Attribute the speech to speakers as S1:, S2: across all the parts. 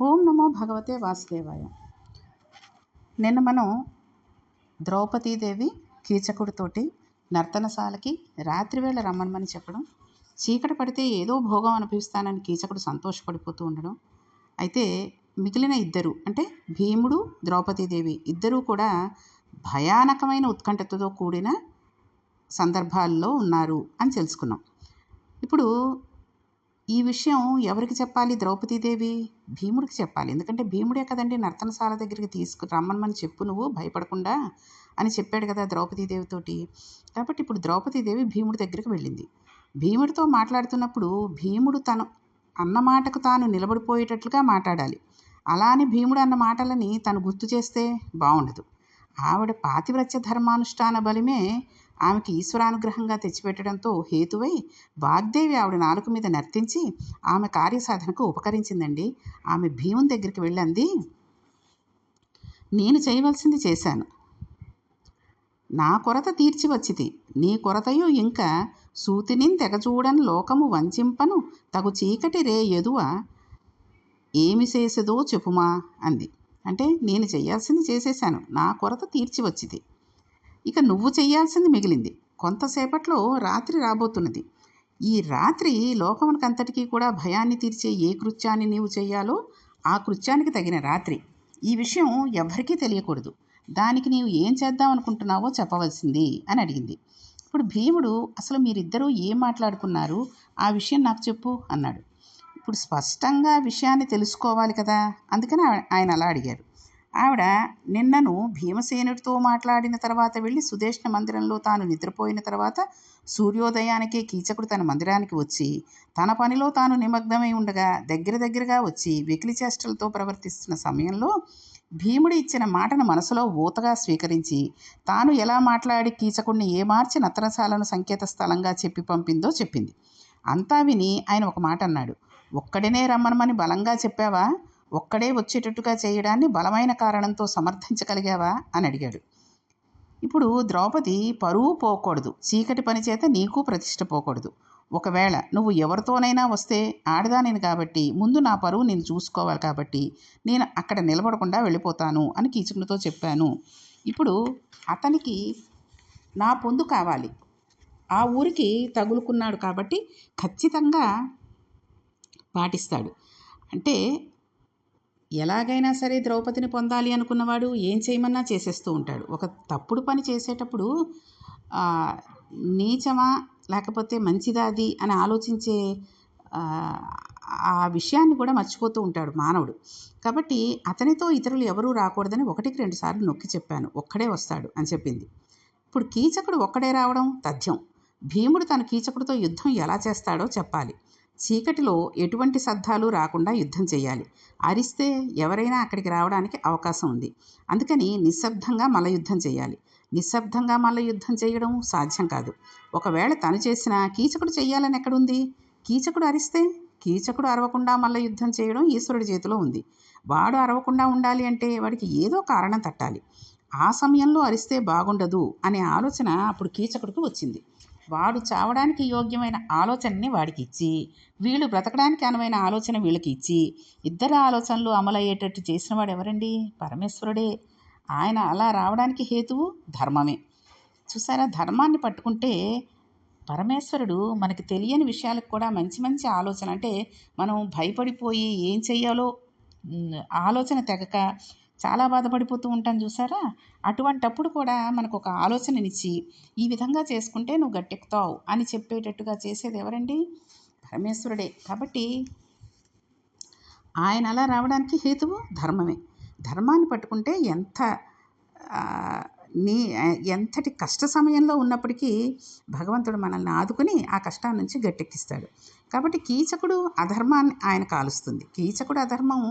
S1: ఓం నమో భగవతే వాసుదేవాయ. నిన్న మనం ద్రౌపదీదేవి కీచకుడితోటి నర్తనశాలకి రాత్రివేళ రమ్మనమని చెప్పడం చీకటి పడితే ఏదో భోగం అనిపిస్తానని కీచకుడు సంతోషపడిపోతూ ఉండడం అయితే మిగిలిన ఇద్దరు అంటే భీముడు ద్రౌపదీదేవి ఇద్దరూ కూడా భయానకమైన ఉత్కంఠతతో కూడిన సందర్భాల్లో ఉన్నారు అని తెలుసుకున్నాం. ఇప్పుడు ఈ విషయం ఎవరికి చెప్పాలి? ద్రౌపదీదేవి భీముడికి చెప్పాలి. ఎందుకంటే భీముడే కదండి నర్తనశాల దగ్గరికి తీసుకు రమ్మనమని చెప్పు నువ్వు భయపడకుండా అని చెప్పాడు కదా ద్రౌపదీదేవితోటి కాబట్టి ఇప్పుడు ద్రౌపదీదేవి భీముడి దగ్గరికి వెళ్ళింది. భీముడితో మాట్లాడుతున్నప్పుడు భీముడు తను అన్న మాటకు తాను నిలబడిపోయేటట్లుగా మాట్లాడాలి. అలా అని భీముడు అన్న మాటలని తను గుర్తు చేస్తే బాగుండదు ఆవిడ పాతివ్రత్య ధర్మానుష్ఠాన బలిమే ఆమెకి ఈశ్వరానుగ్రహంగా తెచ్చిపెట్టడంతో హేతువై వాగ్దేవి ఆవిడ నాలుక మీద నర్తించి ఆమె కార్యసాధనకు ఉపకరించిందండి. ఆమె భీముని దగ్గరికి వెళ్ళంది. నేను చేయవలసింది చేశాను. నా కొరత తీర్చి వచ్చితి నీ కొరతయు ఇంకా సూతిని తెగచూడని లోకము వంచింపను తగు చీకటి రే ఎదువ ఏమి చేసేదో చెప్పుమా అంది. అంటే నేను చేయాల్సింది చేసేశాను. నా కొరత తీర్చి వచ్చింది. ఇక నువ్వు చేయాల్సింది మిగిలింది. కొంతసేపట్లో రాత్రి రాబోతున్నది. ఈ రాత్రి లోకమునకంతటికీ కూడా భయాన్ని తీర్చే ఏ కృత్యాన్ని నీవు చేయాలో ఆ కృత్యానికి తగిన రాత్రి. ఈ విషయం ఎవ్వరికీ తెలియకూడదు. దానికి నీవు ఏం చేద్దాం అనుకుంటున్నావో చెప్పవలసింది అని అడిగింది. ఇప్పుడు భీముడు అసలు మీరిద్దరూ ఏం మాట్లాడుకున్నారు? ఆ విషయం నాకు చెప్పు అన్నాడు. ఇప్పుడు స్పష్టంగా విషయాన్ని తెలుసుకోవాలి కదా అందుకని ఆయన అలా అడిగారు. ఆవిడ నిన్నను భీమసేనుడితో మాట్లాడిన తర్వాత వెళ్ళి సుదేష్ణ మందిరంలో తాను నిద్రపోయిన తర్వాత సూర్యోదయానికే కీచకుడు తన మందిరానికి వచ్చి తన పనిలో తాను నిమగ్నమై ఉండగా దగ్గర దగ్గరగా వచ్చి వెకిలి చేష్టలతో ప్రవర్తిస్తున్న సమయంలో భీముడు ఇచ్చిన మాటను మనసులో ఊతగా స్వీకరించి తాను ఎలా మాట్లాడి కీచకుడిని ఏమార్చి నత్తనశాలను సంకేత స్థలంగా చెప్పి పంపిందో చెప్పింది. అంతా విని ఆయన ఒక మాట అన్నాడు. ఒక్కడినే రమ్మనమని బలంగా చెప్పావా? ఒక్కడే వచ్చేటట్టుగా చేయడాన్ని బలమైన కారణంతో సమర్థించగలిగావా అని అడిగాడు. ఇప్పుడు ద్రౌపది పరువు పోకూడదు. చీకటి పని చేత నీకు ప్రతిష్ట పోకూడదు. ఒకవేళ నువ్వు ఎవరితోనైనా వస్తే ఆడదానిని కాబట్టి ముందు నా పరువు నేను చూసుకోవాలి కాబట్టి నేను అక్కడ నిలబడకుండా వెళ్ళిపోతాను అని కీచుకునితో చెప్పాను. ఇప్పుడు అతనికి నా పొందు కావాలి. ఆ ఊరికి తగులుకున్నాడు కాబట్టి ఖచ్చితంగా పాటిస్తాడు. అంటే ఎలాగైనా సరే ద్రౌపదిని పొందాలి అనుకున్నవాడు ఏం చేయమన్నా చేసేస్తూ ఉంటాడు. ఒక తప్పుడు పని చేసేటప్పుడు నీచమా లేకపోతే మంచిదా అది అని ఆలోచించే ఆ విషయాన్ని కూడా మర్చిపోతూ ఉంటాడు మానవుడు. కాబట్టి అతనితో ఇతరులు ఎవరూ రాకూడదని ఒకటికి రెండు సార్లు నొక్కి చెప్పాను. ఒక్కడే వస్తాడు అని చెప్పింది. ఇప్పుడు కీచకుడు ఒక్కడే రావడం తథ్యం. భీముడు తన కీచకుడితో యుద్ధం ఎలా చేస్తాడో చెప్పాలి. చీకటిలో ఎటువంటి శబ్దాలు రాకుండా యుద్ధం చేయాలి. అరిస్తే ఎవరైనా అక్కడికి రావడానికి అవకాశం ఉంది. అందుకని నిశ్శబ్దంగా మల యుద్ధం చేయాలి. నిశ్శబ్దంగా మల యుద్ధం చేయడం సాధ్యం కాదు. ఒకవేళ తను చేసిన కీచకుడు చేయాలని ఎక్కడుంది? కీచకుడు అరిస్తే కీచకుడు అరవకుండా మల్ల యుద్ధం చేయడం ఈశ్వరుడి చేతిలో ఉంది. వాడు అరవకుండా ఉండాలి అంటే వాడికి ఏదో కారణం తట్టాలి. ఆ సమయంలో అరిస్తే బాగుండదు అనే ఆలోచన అప్పుడు కీచకుడికి వచ్చింది. వాడు చావడానికి యోగ్యమైన ఆలోచనని వాడికి ఇచ్చి వీళ్ళు బ్రతకడానికి అనువైన ఆలోచన వీళ్ళకి ఇచ్చి ఇద్దరు ఆలోచనలు అమలయ్యేటట్టు చేసిన వాడు ఎవరండి? పరమేశ్వరుడే. ఆయన అలా రావడానికి హేతువు ధర్మమే. చూసారా? ధర్మాన్ని పట్టుకుంటే పరమేశ్వరుడు మనకి తెలియని విషయాలకు కూడా మంచి మంచి ఆలోచన అంటే మనం భయపడిపోయి ఏం చెయ్యాలో ఆలోచన తెగక చాలా బాధపడిపోతూ ఉంటాం చూసారా? అటువంటప్పుడు కూడా మనకు ఒక ఆలోచననిచ్చి ఈ విధంగా చేసుకుంటే నువ్వు గట్టెక్కుతావు అని చెప్పేటట్టుగా చేసేది ఎవరండి? పరమేశ్వరుడే. కాబట్టి ఆయన అలా రావడానికి హేతువు ధర్మమే. ధర్మాన్ని పట్టుకుంటే ఎంత నీ ఎంతటి కష్ట సమయంలో ఉన్నప్పటికీ భగవంతుడు మనల్ని ఆదుకుని ఆ కష్టాన్ని నుంచి గట్టెక్కిస్తాడు. కాబట్టి కీచకుడు అధర్మాన్ని ఆయన కాలుస్తుంది. కీచకుడు అధర్మం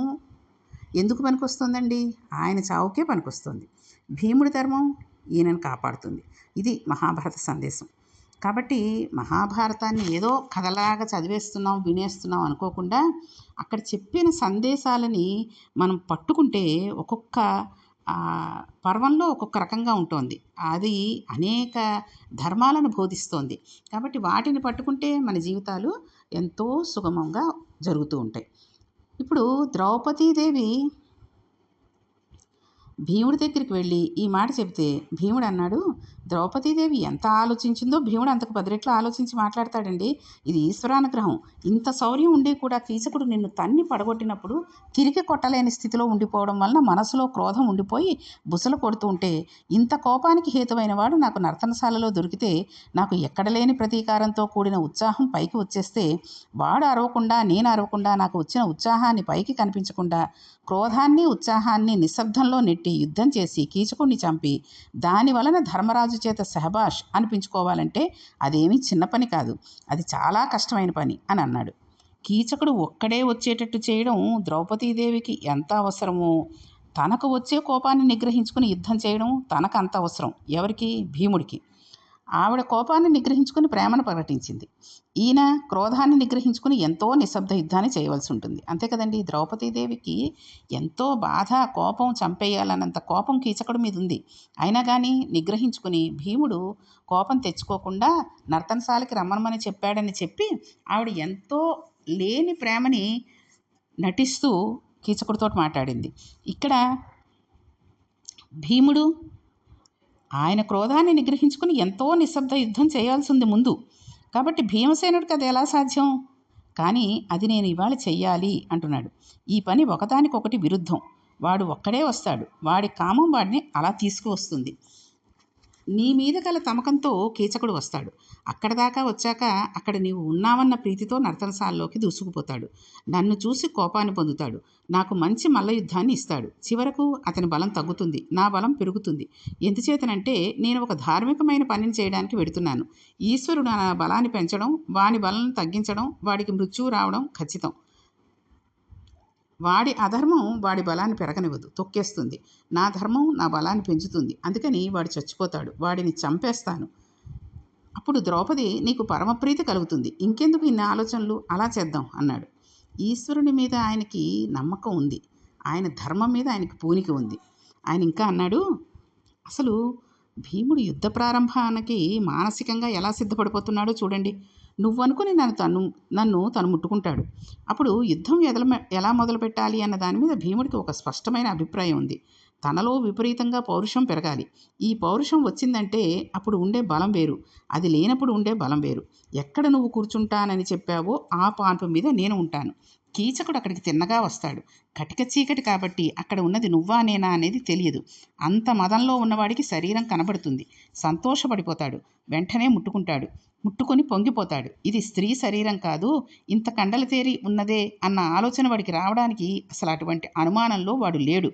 S1: ఎందుకు పనికొస్తుందండి? ఆయన చావుకే పనికొస్తుంది. భీముడి ధర్మం ఈయనను కాపాడుతుంది. ఇది మహాభారత సందేశం. కాబట్టి మహాభారతాన్ని ఏదో కథలాగా చదివేస్తున్నాం వినేస్తున్నాం అనుకోకుండా అక్కడ చెప్పిన సందేశాలని మనం పట్టుకుంటే ఒక్కొక్క పర్వంలో ఒక్కొక్క రకంగా ఉంటుంది. అది అనేక ధర్మాలను బోధిస్తోంది. కాబట్టి వాటిని పట్టుకుంటే మన జీవితాలు ఎంతో సుగమంగా జరుగుతూ ఉంటాయి. ఇప్పుడు ద్రౌపదీదేవి భీముడి దగ్గరికి వెళ్ళి ఈ మాట చెబితే భీముడు అన్నాడు ద్రౌపదీదేవి ఎంత ఆలోచించిందో భీముడు అంతకు పది రెట్లు ఆలోచించి మాట్లాడతాడండి. ఇది ఈశ్వరానుగ్రహం. ఇంత శౌర్యం ఉండి కూడా కీచకుడు నిన్ను తన్ని పడగొట్టినప్పుడు తిరిగి కొట్టలేని స్థితిలో ఉండిపోవడం వలన మనసులో క్రోధం ఉండిపోయి బుసలు కొడుతూ ఉంటే ఇంత కోపానికి హేతువైన వాడు నాకు నర్తనశాలలో దొరికితే నాకు ఎక్కడ లేని ప్రతీకారంతో కూడిన ఉత్సాహం పైకి వచ్చేస్తే వాడు అరవకుండా నేను అరవకుండా నాకు వచ్చిన ఉత్సాహాన్ని పైకి కనిపించకుండా క్రోధాన్ని ఉత్సాహాన్ని నిశ్శబ్దంలో నెట్టి యుద్ధం చేసి కీచకుడిని చంపి దాని వలన ధర్మరాజు చేత సహబాష్ అనిపించుకోవాలంటే అదేమీ చిన్న పని కాదు. అది చాలా కష్టమైన పని అని అన్నాడు. కీచకుడు ఒక్కడే వచ్చేటట్టు చేయడం ద్రౌపదీదేవికి ఎంత అవసరమో తనకు వచ్చే కోపాన్ని నిగ్రహించుకుని యుద్ధం చేయడం తనకు అంత అవసరం ఎవరికి? భీముడికి. ఆవిడ కోపాన్ని నిగ్రహించుకుని ప్రేమను ప్రకటించింది. ఈయన క్రోధాన్ని నిగ్రహించుకుని ఎంతో నిశ్శబ్ద యుద్ధాన్ని చేయవలసి ఉంటుంది. అంతే కదండి? ద్రౌపదీదేవికి ఎంతో బాధ కోపం చంపేయాలన్నంత కోపం కీచకుడు మీద ఉంది అయినా కానీ నిగ్రహించుకుని భీముడు కోపం తెచ్చుకోకుండా నర్తనశాలకి రమ్మనమని చెప్పాడని చెప్పి ఆవిడ ఎంతో లేని ప్రేమని నటిస్తూ కీచకుడితో మాట్లాడింది. ఇక్కడ భీముడు ఆయన క్రోధాన్ని నిగ్రహించుకుని ఎంతో నిశ్శబ్ద యుద్ధం చేయాల్సింది ముందు. కాబట్టి భీమసేనుడికి అది ఎలా సాధ్యం? కానీ అది నేను ఇవాళ చెయ్యాలి అంటున్నాడు. ఈ పని ఒకదానికొకటి విరుద్ధం. వాడు ఒక్కడే వస్తాడు. వాడి కామం వాడిని అలా తీసుకువస్తుంది. నీ మీద గల తమకంతో కీచకుడు వస్తాడు. అక్కడ దాకా వచ్చాక అక్కడ నీవు ఉన్నావన్న ప్రీతితో నర్తనశాలలోకి దూసుకుపోతాడు. నన్ను చూసి కోపాన్ని పొందుతాడు. నాకు మంచి మల్ల యుద్ధాన్ని ఇస్తాడు. చివరకు అతని బలం తగ్గుతుంది. నా బలం పెరుగుతుంది. ఎందుచేతనంటే నేను ఒక ధార్మికమైన పనిని చేయడానికి వెడుతున్నాను. ఈశ్వరుడు నా బలాన్ని పెంచడం వాని బలం తగ్గించడం వాడికి మృత్యువు రావడం ఖచ్చితం. వాడి అధర్మం వాడి బలాన్ని పెరగనివ్వదు తొక్కేస్తుంది. నా ధర్మం నా బలాన్ని పెంచుతుంది. అందుకని వాడు చచ్చిపోతాడు. వాడిని చంపేస్తాను. అప్పుడు ద్రౌపది నీకు పరమప్రీతి కలుగుతుంది. ఇంకెందుకు ఇన్ని ఆలోచనలు? అలా చేద్దాం అన్నాడు. ఈశ్వరుని మీద ఆయనకి నమ్మకం ఉంది. ఆయన ధర్మం మీద ఆయనకి పూనిక ఉంది. ఆయన ఇంకా అన్నాడు అసలు భీముడు యుద్ధ ప్రారంభానికి మానసికంగా ఎలా సిద్ధపడిపోతున్నాడో చూడండి. నువ్వు అనుకుని నన్ను తను నన్ను తను ముట్టుకుంటాడు. అప్పుడు యుద్ధం ఎదల ఎలా మొదలు పెట్టాలి అన్న దాని మీద భీముడికి ఒక స్పష్టమైన అభిప్రాయం ఉంది. తనలో విపరీతంగా పౌరుషం పెరగాలి. ఈ పౌరుషం వచ్చిందంటే అప్పుడు ఉండే బలం వేరు. అది లేనప్పుడు ఉండే బలం వేరు. ఎక్కడ నువ్వు కూర్చుంటానని చెప్పావో ఆ పాన్పు మీద నేను ఉంటాను. కీచకుడు అక్కడికి తిన్నగా వస్తాడు. కటిక చీకటి కాబట్టి అక్కడ ఉన్నది నువ్వా నేనా అనేది తెలియదు. అంత మదంలో ఉన్నవాడికి శరీరం కనబడుతుంది. సంతోషపడిపోతాడు. వెంటనే ముట్టుకుంటాడు. ముట్టుకొని పొంగిపోతాడు. ఇది స్త్రీ శరీరం కాదు ఇంత కండలు తేరి ఉన్నదే అన్న ఆలోచన వాడికి రావడానికి అసలు అటువంటి అనుమానంలో వాడు లేడు.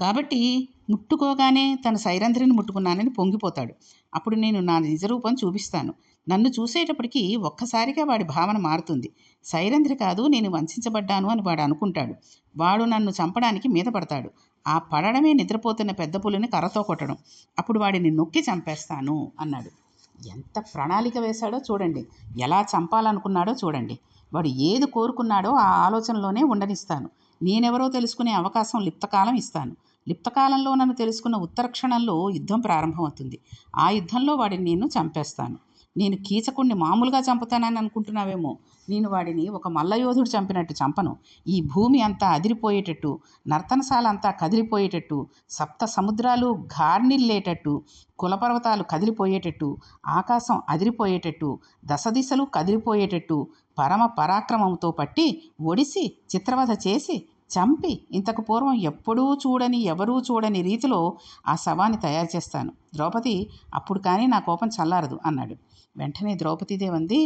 S1: కాబట్టి ముట్టుకోగానే తన సైరంధ్రిని ముట్టుకున్నానని పొంగిపోతాడు. అప్పుడు నేను నా నిజరూపం చూపిస్తాను. నన్ను చూసేటప్పటికీ ఒక్కసారిగా వాడి భావన మారుతుంది. సైరంధ్రి కాదు నేను వంచబడ్డాను అని వాడు అనుకుంటాడు. వాడు నన్ను చంపడానికి మీద పడతాడు. ఆ పడడమే నిద్రపోతున్న పెద్ద పులిని కర్రతో కొట్టడం. అప్పుడు వాడిని నొక్కి చంపేస్తాను అన్నాడు. ఎంత ప్రణాళిక వేశాడో చూడండి. ఎలా చంపాలనుకున్నాడో చూడండి. వాడు ఏది కోరుకున్నాడో ఆ ఆలోచనలోనే ఉండనిస్తాను. నేనెవరో తెలుసుకునే అవకాశం లిప్తకాలం ఇస్తాను. లిప్తకాలంలో నన్ను తెలుసుకున్న ఉత్తర క్షణంలో యుద్ధం ప్రారంభమవుతుంది. ఆ యుద్ధంలో వాడిని నేను చంపేస్తాను. నేను కీచకుణ్ణి మామూలుగా చంపుతానని అనుకుంటున్నావేమో. నేను వాడిని ఒక మల్లయోధుడు చంపినట్టు చంపను. ఈ భూమి అంతా అదిరిపోయేటట్టు నర్తనశాల అంతా కదిలిపోయేటట్టు సప్త సముద్రాలు గార్నిల్లేటట్టు కులపర్వతాలు కదిలిపోయేటట్టు ఆకాశం అదిరిపోయేటట్టు దశ దిశలు కదిలిపోయేటట్టు పరమ పరాక్రమంతో పట్టి ఒడిసి చిత్రవధ చేసి చంపి ఇంతకు పూర్వం ఎప్పుడూ చూడని ఎవరూ చూడని రీతిలో ఆ శవాన్ని తయారు చేస్తాను. ద్రౌపది అప్పుడు కానీ నా కోపం చల్లారదు అన్నాడు. వెంటనే ద్రౌపదీదేవి అంది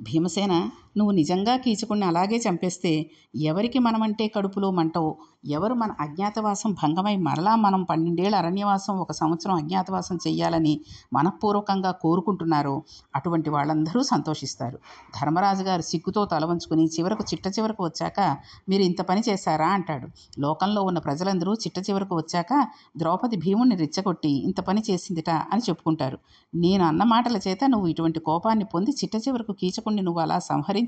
S1: భీమసేన నువ్వు నిజంగా కీచకుణ్ణి అలాగే చంపేస్తే ఎవరికి మనమంటే కడుపులో మంటో ఎవరు మన అజ్ఞాతవాసం భంగమై మరలా మనం పన్నెండేళ్ళ అరణ్యవాసం ఒక సంవత్సరం అజ్ఞాతవాసం చెయ్యాలని మనఃపూర్వకంగా కోరుకుంటున్నారో అటువంటి వాళ్ళందరూ సంతోషిస్తారు. ధర్మరాజు గారు సిగ్గుతో తలవంచుకుని చివరకు చిట్ట చివరకు వచ్చాక మీరు ఇంత పని చేశారా అంటాడు. లోకంలో ఉన్న ప్రజలందరూ చిట్ట చివరకు వచ్చాక ద్రౌపది భీముణ్ణి రెచ్చగొట్టి ఇంత పని చేసిందిట అని చెప్పుకుంటారు. నేను అన్న మాటల చేత నువ్వు ఇటువంటి కోపాన్ని పొంది చిట్ట చివరకు కీచకుణ్ణి నువ్వు అలా సంహరించి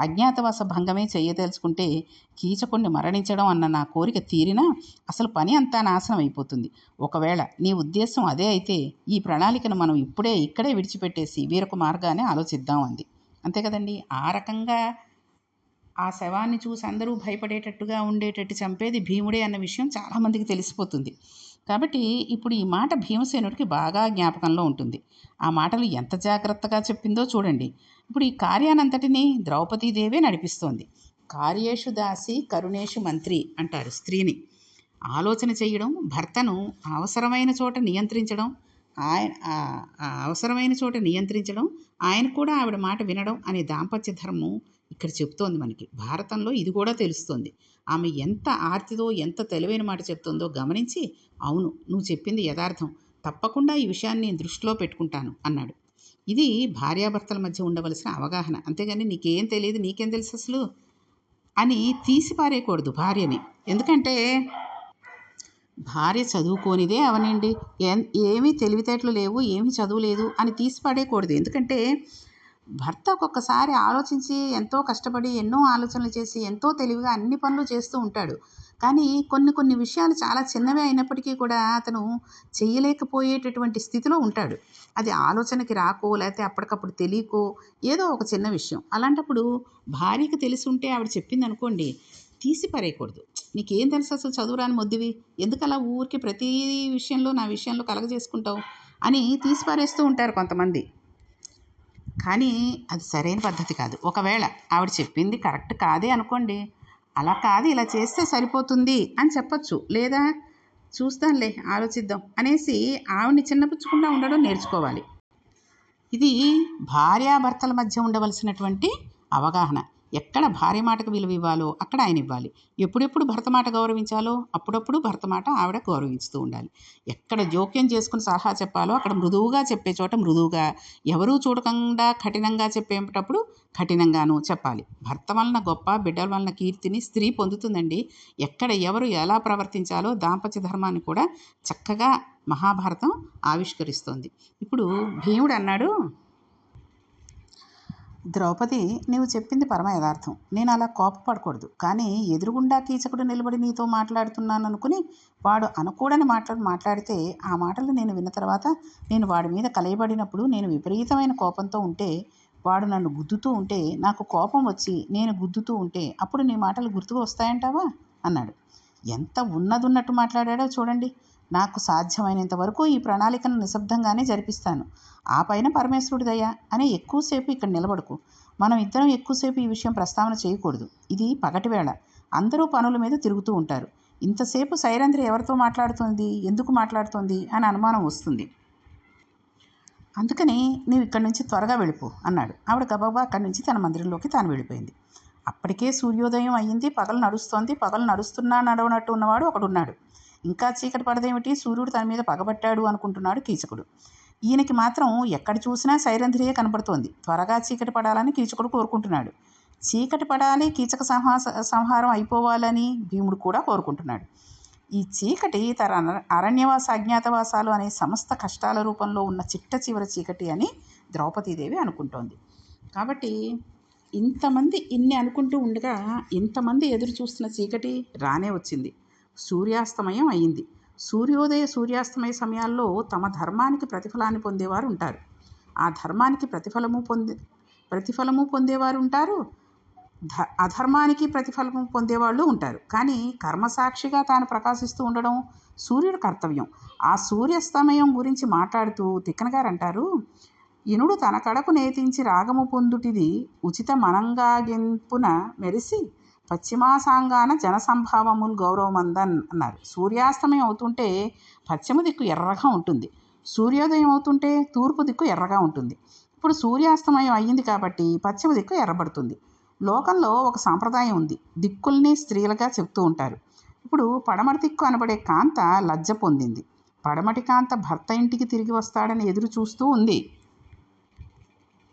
S1: అజ్ఞాతవాస భంగమే చేయదలుచుకుంటే కీచకుణ్ణి మరణించడం అన్న నా కోరిక తీరినా అసలు పని అంతా నాశనం అయిపోతుంది. ఒకవేళ నీ ఉద్దేశం అదే అయితే ఈ ప్రణాళికను మనం ఇప్పుడే ఇక్కడే విడిచిపెట్టేసి వేరొక మార్గాన్ని ఆలోచిద్దాం అంది. అంతే కదండి? ఆ రకంగా ఆ శవాన్ని చూసి అందరూ భయపడేటట్టుగా ఉండేటట్టు చంపేది భీముడే అన్న విషయం చాలామందికి తెలిసిపోతుంది. కాబట్టి ఇప్పుడు ఈ మాట భీమసేనుడికి బాగా జ్ఞాపకంలో ఉంటుంది. ఆ మాటలు ఎంత జాగ్రత్తగా చెప్పిందో చూడండి. ఇప్పుడు ఈ కార్యానంతటినీ ద్రౌపదీదేవే నడిపిస్తోంది. కార్యేషు దాసి కరుణేషు మంత్రి అంటారు స్త్రీని. ఆలోచన చేయడం భర్తను అవసరమైన చోట నియంత్రించడం ఆయన అవసరమైన చోట నియంత్రించడం ఆయన కూడా ఆవిడ మాట వినడం అనే దాంపత్య ధర్మం ఇక్కడ చెప్తోంది మనకి. భారతంలో ఇది కూడా తెలుస్తోంది. ఆమె ఎంత ఆర్తితో ఎంత తెలివైన మాట చెప్తుందో గమనించి అవును నువ్వు చెప్పింది యథార్థం. తప్పకుండా ఈ విషయాన్ని నేను దృష్టిలో పెట్టుకుంటాను అన్నాడు. ఇది భార్యాభర్తల మధ్య ఉండవలసిన అవగాహన. అంతేగాని నీకేం తెలియదు నీకేం తెలుసు అసలు? అని తీసిపారేయకూడదు భార్యని. ఎందుకంటే భార్య చదువుకోనిదే అవనండి. ఏం- ఏమీ తెలివితేటలు లేవు ఏమీ చదువు లేదు అని తీసి పడేయకూడదు ఎందుకంటే భర్త ఒక్కొక్కసారి ఆలోచించి ఎంతో కష్టపడి ఎన్నో ఆలోచనలు చేసి ఎంతో తెలివిగా అన్ని పనులు చేస్తూ ఉంటాడు. కానీ కొన్ని కొన్ని విషయాలు చాలా చిన్నవే అయినప్పటికీ కూడా అతను చేయలేకపోయేటటువంటి స్థితిలో ఉంటాడు. అది ఆలోచనకి రాకో లేకపోతే అప్పటికప్పుడు తెలియకో ఏదో ఒక చిన్న విషయం. అలాంటప్పుడు భార్యకి తెలిసి ఉంటే ఆవిడ చెప్పింది అనుకోండి తీసి పరేయకూడదు. నీకేం తెలుసు అసలు చదువురాని మొద్దువి? ఎందుకలా ఊరికి ప్రతి విషయంలో నా విషయంలో కలగజేసుకుంటావు? అని తీసి పారేస్తూ ఉంటారు కొంతమంది. కానీ అది సరైన పద్ధతి కాదు. ఒకవేళ ఆవిడ చెప్పింది కరెక్ట్ కాదే అనుకోండి అలా కాదు ఇలా చేస్తే సరిపోతుంది అని చెప్పొచ్చు. లేదా చూస్తానులే ఆలోచిద్దాం అనేసి ఆవిడని చిన్నపుచ్చకుండా ఉండడం నేర్చుకోవాలి. ఇది భార్యాభర్తల మధ్య ఉండవలసినటువంటి అవగాహన. ఎక్కడ భార్య మాటకు విలువ ఇవ్వాలో అక్కడ ఆయన ఇవ్వాలి. ఎప్పుడెప్పుడు భర్త మాట గౌరవించాలో అప్పుడప్పుడు భర్త మాట ఆవిడ గౌరవిస్తూ ఉండాలి. ఎక్కడ జోక్యం చేసుకుని సలహా చెప్పాలో అక్కడ మృదువుగా చెప్పే చోట మృదువుగా ఎవరూ చూడకుండా కఠినంగా చెప్పేటప్పుడు కఠినంగాను చెప్పాలి. భర్త వలన గొప్ప బిడ్డల వలన కీర్తిని స్త్రీ పొందుతుందండి. ఎక్కడ ఎవరు ఎలా ప్రవర్తించాలో దాంపత్య ధర్మాన్ని కూడా చక్కగా మహాభారతం ఆవిష్కరిస్తోంది. ఇప్పుడు భీముడు అన్నాడు ద్రౌపది నీవు చెప్పింది పరమ యథార్థం. నేను అలా కోపపడకూడదు. కానీ ఎదురుగుండా కీచకుడు నిలబడి నీతో మాట్లాడుతున్నాను అనుకుని వాడు అనుకోడని మాటలు మాట్లాడితే ఆ మాటలు నేను విన్న తర్వాత నేను వాడి మీద కలయబడినప్పుడు నేను విపరీతమైన కోపంతో ఉంటే వాడు నన్ను గుద్దుతూ ఉంటే నాకు కోపం వచ్చి నేను గుద్దుతూ ఉంటే అప్పుడు నీ మాటలు గుర్తుకు వస్తాయంటావా? అన్నాడు. ఎంత ఉన్నదున్నట్టు మాట్లాడాడో చూడండి. నాకు సాధ్యమైనంత వరకు ఈ ప్రణాళికను నిశ్శబ్దంగానే జరిపిస్తాను. ఆ పైన పరమేశ్వరుడి దయ అని ఎక్కువసేపు ఇక్కడ నిలబడకు. మనం ఇద్దరం ఎక్కువసేపు ఈ విషయం ప్రస్తావన చేయకూడదు. ఇది పగటివేళ అందరూ పనుల మీద తిరుగుతూ ఉంటారు. ఇంతసేపు సైరంధ్ర ఎవరితో మాట్లాడుతోంది? ఎందుకు మాట్లాడుతోంది? అని అనుమానం వస్తుంది. అందుకని నీవు ఇక్కడి నుంచి త్వరగా వెళ్ళిపో అన్నాడు. ఆవిడ గబాబా అక్కడి నుంచి తన మందిరంలోకి తాను వెళ్ళిపోయింది. అప్పటికే సూర్యోదయం అయ్యింది. పగలు నడుస్తోంది. పగలు నడుస్తున్నా నడవనట్టు ఉన్నవాడు ఒకడున్నాడు. ఇంకా చీకటి పడదేమిటి? సూర్యుడు తన మీద పగబట్టాడు అనుకుంటున్నాడు కీచకుడు. ఈయనకి మాత్రం ఎక్కడ చూసినా సైరంధ్రియే కనపడుతోంది. త్వరగా చీకటి పడాలని కీచకుడు కోరుకుంటున్నాడు. చీకటి పడాలి కీచక సంహాస సంహారం అయిపోవాలని భీముడు కూడా కోరుకుంటున్నాడు. ఈ చీకటి తన అరణ్యవాస అజ్ఞాతవాసాలు అనే సమస్త కష్టాల రూపంలో ఉన్న చిట్ట చివరి చీకటి అని ద్రౌపదీదేవి అనుకుంటోంది. కాబట్టి ఇంతమంది ఇన్ని అనుకుంటూ ఉండగా ఇంతమంది ఎదురు చూస్తున్న చీకటి రానే వచ్చింది. సూర్యాస్తమయం అయింది. సూర్యోదయ సూర్యాస్తమయ సమయాల్లో తమ ధర్మానికి ప్రతిఫలాన్ని పొందేవారు ఉంటారు. ఆ ధర్మానికి ప్రతిఫలము పొందే ప్రతిఫలము పొందేవారు ఉంటారు. ధ అధర్మానికి ప్రతిఫలము పొందేవాళ్ళు ఉంటారు. కానీ కర్మసాక్షిగా తాను ప్రకాశిస్తూ ఉండడం సూర్యుడు కర్తవ్యం. ఆ సూర్యాస్తమయం గురించి మాట్లాడుతూ తిక్కన గారు అంటారు ఇనుడు తన కడకు నేతించి రాగము పొందుటిది ఉచిత మనంగాగింపున మెరిసి పశ్చిమాసాంగాన జనసంభావముల్ గౌరవమందన్ అన్నారు. సూర్యాస్తమయం అవుతుంటే పశ్చిమ దిక్కు ఎర్రగా ఉంటుంది. సూర్యోదయం అవుతుంటే తూర్పు దిక్కు ఎర్రగా ఉంటుంది. ఇప్పుడు సూర్యాస్తమయం అయ్యింది కాబట్టి పశ్చిమ దిక్కు ఎర్రబడుతుంది. లోకంలో ఒక సాంప్రదాయం ఉంది. దిక్కుల్ని స్త్రీలుగా చెప్తూ ఉంటారు. ఇప్పుడు పడమటి దిక్కు అనబడే కాంత లజ్జ పొందింది. పడమటి కాంత భర్త ఇంటికి తిరిగి వస్తాడని ఎదురు చూస్తూ ఉంది.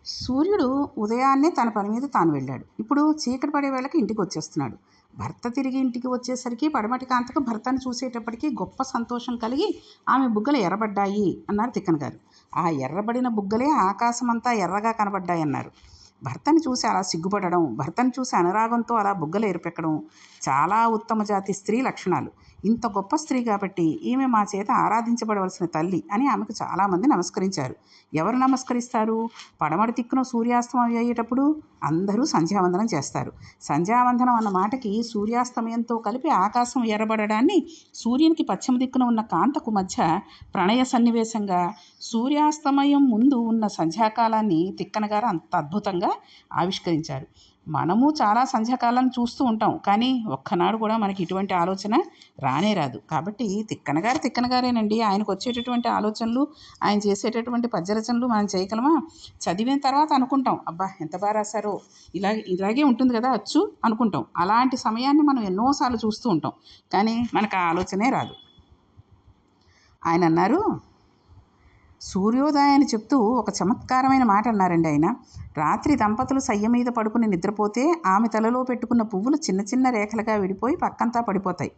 S1: సూర్యుడు ఉదయాన్నే తన పని మీద తాను వెళ్ళాడు. ఇప్పుడు చీకటి పడే వేళకి ఇంటికి వచ్చేస్తున్నాడు. భర్త తిరిగి ఇంటికి వచ్చేసరికి పడమటి కాంతకు భర్తను చూసేటప్పటికీ గొప్ప సంతోషం కలిగి ఆమె బుగ్గలు ఎర్రబడ్డాయి అన్నారు తిక్కన గారు ఆ ఎర్రబడిన బుగ్గలే ఆకాశమంతా ఎర్రగా కనబడ్డాయి అన్నారు భర్తను చూసి అలా సిగ్గుపడడం భర్తను చూసి అనురాగంతో అలా బుగ్గలు ఏర్పెక్కడం చాలా ఉత్తమ జాతి స్త్రీ లక్షణాలు. ఇంత గొప్ప స్త్రీ కాబట్టి ఈమె మా చేత ఆరాధించబడవలసిన తల్లి అని ఆమెకు చాలామంది నమస్కరించారు. ఎవరు నమస్కరిస్తారు? పడమటి దిక్కున సూర్యాస్తమయం అయ్యేటప్పుడు అందరూ సంధ్యావందనం చేస్తారు. సంధ్యావందనం అన్న మాటకి సూర్యాస్తమయంతో కలిపి ఆకాశం ఎర్రబడడాన్ని సూర్యునికి పశ్చిమ దిక్కున ఉన్న కాంతకు మధ్య ప్రణయ సన్నివేశంగా సూర్యాస్తమయం ముందు ఉన్న సంధ్యాకాలాన్ని తిక్కన గారు అంత అద్భుతంగా ఆవిష్కరించారు. మనము చాలా సంధ్యాకాలం చూస్తూ ఉంటాం. కానీ ఒక్కనాడు కూడా మనకి ఇటువంటి ఆలోచన రానే రాదు. కాబట్టి తిక్కన గారు తిక్కన గారేనండి ఆయనకు వచ్చేటటువంటి ఆలోచనలు ఆయన చేసేటటువంటి పద్యరచనలు మనం చేయగలమా? చదివిన తర్వాత అనుకుంటాం. అబ్బా ఎంత బాగా రాశారో. ఇలా ఇలాగే ఉంటుంది కదా అచ్చు అనుకుంటాం. అలాంటి సమయాన్ని మనం ఎన్నోసార్లు చూస్తూ ఉంటాం. కానీ మనకు ఆ ఆలోచనే రాదు. ఆయన అన్నారు సూర్యోదయాన్ని చెప్తూ ఒక చమత్కారమైన మాట అన్నారండి ఆయన. రాత్రి దంపతులు సయ్య మీద పడుకుని నిద్రపోతే ఆమె తలలో పెట్టుకున్న పువ్వులు చిన్న చిన్న రేఖలుగా విడిపోయి పక్కంతా పడిపోతాయి.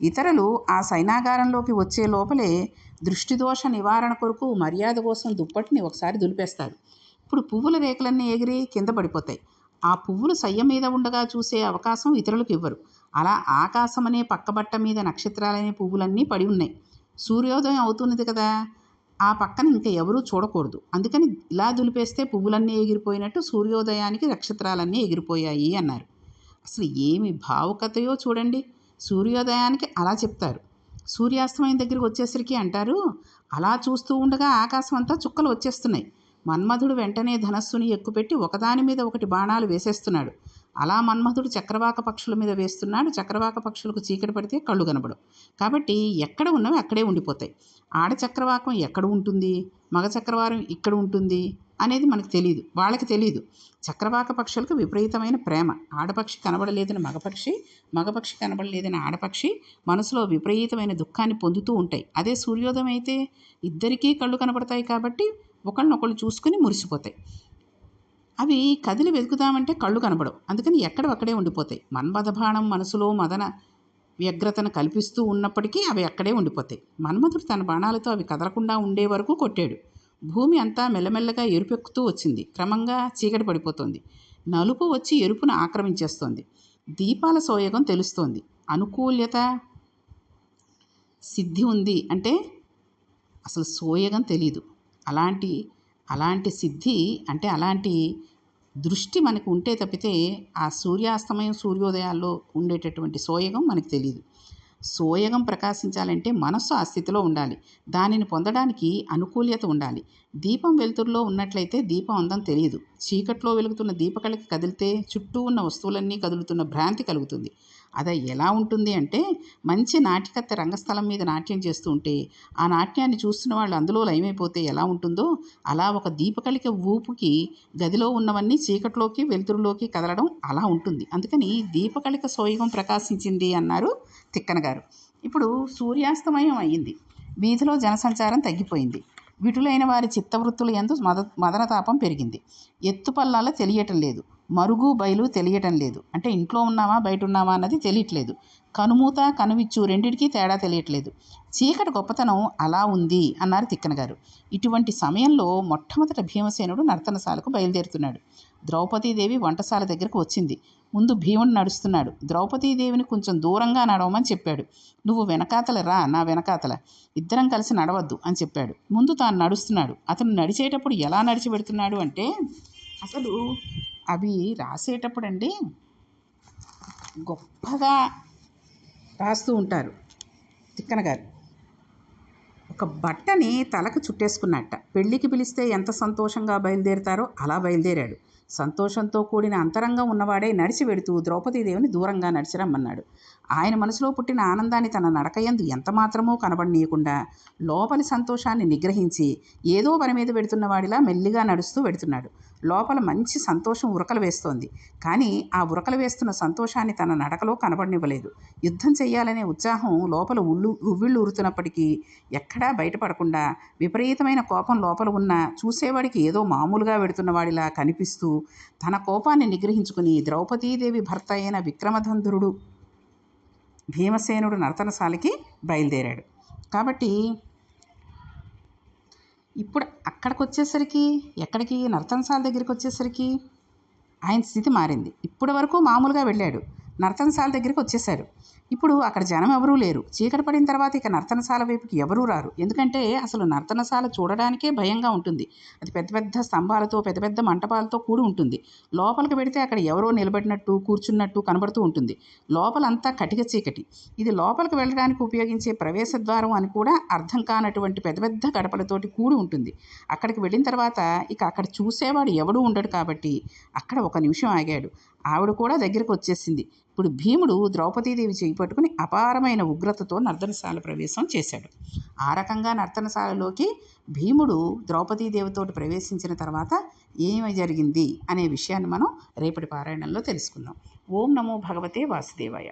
S1: ఇతరులు ఆ సైనాగారంలోకి వచ్చే లోపలే దృష్టిదోష నివారణ కొరకు మర్యాద కోసం దుప్పటిని ఒకసారి దులిపేస్తారు. ఇప్పుడు పువ్వుల రేఖలన్నీ ఎగిరి కింద పడిపోతాయి. ఆ పువ్వులు సయ్య మీద ఉండగా చూసే అవకాశం ఇతరులకు ఇవ్వరు. అలా ఆకాశం అనే పక్కబట్ట మీద నక్షత్రాలనే పువ్వులన్నీ పడి ఉన్నాయి. సూర్యోదయం అవుతున్నది కదా. ఆ పక్కన ఇంకా ఎవరూ చూడకూడదు. అందుకని ఇలా దులిపేస్తే పువ్వులన్నీ ఎగిరిపోయినట్టు సూర్యోదయానికి నక్షత్రాలన్నీ ఎగిరిపోయాయి అన్నారు. అసలు ఏమి భావుకతయో చూడండి. సూర్యోదయానికి అలా చెప్తారు. సూర్యాస్తమయం దగ్గరికి వచ్చేసరికి అంటారు అలా చూస్తూ ఉండగా ఆకాశం అంతా చుక్కలు వచ్చేస్తున్నాయి. మన్మధుడు వెంటనే ధనస్సుని ఎక్కుపెట్టి ఒకదాని మీద ఒకటి బాణాలు వేసేస్తున్నాడు. అలా మన్మధుడు చక్రవాక పక్షుల మీద వేస్తున్నాడు. చక్రవాక పక్షులకు చీకటి పడితే కళ్ళు కనబడు కాబట్టి ఎక్కడ ఉన్నవి అక్కడే ఉండిపోతాయి. ఆడ చక్రవాకం ఎక్కడ ఉంటుంది? మగ చక్రవారం ఇక్కడ ఉంటుంది అనేది మనకు తెలియదు వాళ్ళకి తెలియదు చక్రవాక పక్షులకు విపరీతమైన ప్రేమ. ఆడపక్షి కనబడలేదని మగపక్షి మగపక్షి కనబడలేదని ఆడపక్షి మనసులో విపరీతమైన దుఃఖాన్ని పొందుతూ ఉంటాయి. అదే సూర్యోదయం అయితే ఇద్దరికీ కళ్ళు కనబడతాయి కాబట్టి ఒకళ్ళనొకళ్ళు చూసుకుని మురిసిపోతాయి. అవి కదిలి వెతుకుదామంటే కళ్ళు కనబడవు. అందుకని ఎక్కడవక్కడే ఉండిపోతాయి. మన్మథ బాణం మనసులో మదన వ్యగ్రతను కల్పిస్తూ ఉన్నప్పటికీ అవి అక్కడే ఉండిపోతాయి. మన్మథుడు తన బాణాలతో అవి కదలకుండా ఉండే వరకు కొట్టాడు. భూమి అంతా మెల్లమెల్లగా ఎరుపెక్కుతూ వచ్చింది. క్రమంగా చీకటి పడిపోతుంది. నలుపు వచ్చి ఎరుపును ఆక్రమించేస్తోంది. దీపాల సోయగం తెలుస్తోంది. అనుకూల్యత సిద్ధి ఉంది అంటే అసలు సోయగం తెలీదు. అలాంటి అలాంటి సిద్ధి అంటే అలాంటి దృష్టి మనకు ఉంటే తప్పితే ఆ సూర్యాస్తమయం సూర్యోదయాల్లో ఉండేటటువంటి సోయగం మనకు తెలియదు సోయగం ప్రకాశించాలంటే మనస్సు ఆ స్థితిలో ఉండాలి. దానిని పొందడానికి అనుకూల్యత ఉండాలి. దీపం వెలుతురులో ఉన్నట్లయితే దీపం అందం తెలియదు. చీకట్లో వెలుగుతున్న దీపకళకి కదిలితే చుట్టూ ఉన్న వస్తువులన్నీ కదులుతున్న భ్రాంతి కలుగుతుంది. అది ఎలా ఉంటుంది అంటే మంచి నాటికత్త రంగస్థలం మీద నాట్యం చేస్తూ ఉంటే ఆ నాట్యాన్ని చూస్తున్న వాళ్ళు అందులో లయమైపోతే ఎలా ఉంటుందో అలా ఒక దీపకళిక ఊపుకి గదిలో ఉన్నవన్నీ చీకట్లోకి వెలుతురులోకి కదలడం అలా ఉంటుంది. అందుకని దీపకళిక సోయగం ప్రకాశించింది అన్నారు తిక్కన గారు. ఇప్పుడు సూర్యాస్తమయం అయ్యింది వీధిలో జనసంచారం తగ్గిపోయింది. విటులైన వారి చిత్తవృత్తుల ఎందు మద మదనతాపం పెరిగింది. ఎత్తుపల్లాల తెలియటం లేదు. మరుగు బయలు తెలియటం లేదు. అంటే ఇంట్లో ఉన్నామా బయట ఉన్నామా అన్నది తెలియట్లేదు. కనుమూత కనువిచ్చు రెండిటికీ తేడా తెలియట్లేదు. చీకటి గొప్పతనం అలా ఉంది అన్నారు తిక్కన గారు. ఇటువంటి సమయంలో మొట్టమొదట భీమసేనుడు నర్తనశాలకు బయలుదేరుతున్నాడు. ద్రౌపదీదేవి వంటశాల దగ్గరకు వచ్చింది. ముందు భీముడు నడుస్తున్నాడు. ద్రౌపదీదేవిని కొంచెం దూరంగా నడవమని చెప్పాడు. నువ్వు వెనకాతల రా నా వెనకాతల. ఇద్దరం కలిసి నడవద్దు అని చెప్పాడు. ముందు తాను నడుస్తున్నాడు. అతను నడిచేటప్పుడు ఎలా నడిచి పెడుతున్నాడు అంటే అసలు అవి రాసేటప్పుడు అండి గొప్పగా రాస్తూ ఉంటారు తిక్కన గారు. ఒక బట్టని తలకు చుట్టేసుకున్నట్ట. పెళ్ళికి పిలిస్తే ఎంత సంతోషంగా బయలుదేరుతారో అలా బయలుదేరాడు. సంతోషంతో కూడిన అంతరంగం ఉన్నవాడే నడిచి వెడుతూ ద్రౌపదీదేవిని దూరంగా నడిచి రమ్మన్నాడు. ఆయన మనసులో పుట్టిన ఆనందాన్ని తన నడకయందు ఎంతమాత్రమూ కనబడనీయకుండా లోపలి సంతోషాన్ని నిగ్రహించి ఏదో పని మీద పెడుతున్నవాడిలా మెల్లిగా నడుస్తూ వెడుతున్నాడు. లోపల మంచి సంతోషం ఉరకలు వేస్తోంది. కానీ ఆ ఉరకలు వేస్తున్న సంతోషాన్ని తన నడకలో కనబడనివ్వలేదు. యుద్ధం చేయాలనే ఉత్సాహం లోపల ఉల్లు ఉవ్విళ్ళు ఉరుతున్నప్పటికీ ఎక్కడా బయటపడకుండా విపరీతమైన కోపం లోపల ఉన్న చూసేవాడికి ఏదో మామూలుగా వెడుతున్నవాడిలా కనిపిస్తూ తన కోపాన్ని నిగ్రహించుకుని ద్రౌపదీదేవి భర్త అయిన విక్రమధంధురుడు భీమసేనుడు నర్తనశాలకి బయలుదేరాడు. కాబట్టి ఇప్పుడు అక్కడికి వచ్చేసరికి ఎక్కడికి? నర్తనశాల దగ్గరికి వచ్చేసరికి ఆయన స్థితి మారింది. ఇప్పటి వరకు మామూలుగా వెళ్ళాడు. నర్తనశాల దగ్గరికి వచ్చేసాడు ఇప్పుడు అక్కడ జనం ఎవరూ లేరు. చీకటి పడిన తర్వాత ఇక నర్తనశాల వైపుకి ఎవరూ రారు. ఎందుకంటే అసలు నర్తనశాల చూడడానికే భయంగా ఉంటుంది. అది పెద్ద పెద్ద స్తంభాలతో పెద్ద పెద్ద మంటపాలతో కూడి ఉంటుంది. లోపలికి పెడితే అక్కడ ఎవరో నిలబడినట్టు కూర్చున్నట్టు కనబడుతూ ఉంటుంది. లోపలంతా కటిక చీకటి. ఇది లోపలికి వెళ్ళడానికి ఉపయోగించే ప్రవేశ ద్వారం అని కూడా అర్థం కానటువంటి పెద్ద పెద్ద గడపలతోటి కూడి ఉంటుంది. అక్కడికి వెళ్ళిన తర్వాత ఇక అక్కడ చూసేవాడు ఎవడూ ఉండడు కాబట్టి అక్కడ ఒక నిమిషం ఆగాడు. ఆవిడ కూడా దగ్గరికి వచ్చేసింది. ఇప్పుడు భీముడు ద్రౌపదీదేవి చేయి పట్టుకుని అపారమైన ఉగ్రతతో నర్తనశాల ప్రవేశం చేశాడు. ఆ రకంగా నర్తనశాలలోకి భీముడు ద్రౌపదీదేవితోటి ప్రవేశించిన తర్వాత ఏమి జరిగింది అనే విషయాన్ని మనం రేపటి పారాయణంలో తెలుసుకుందాం. ఓం నమో భగవతే వాసుదేవాయ.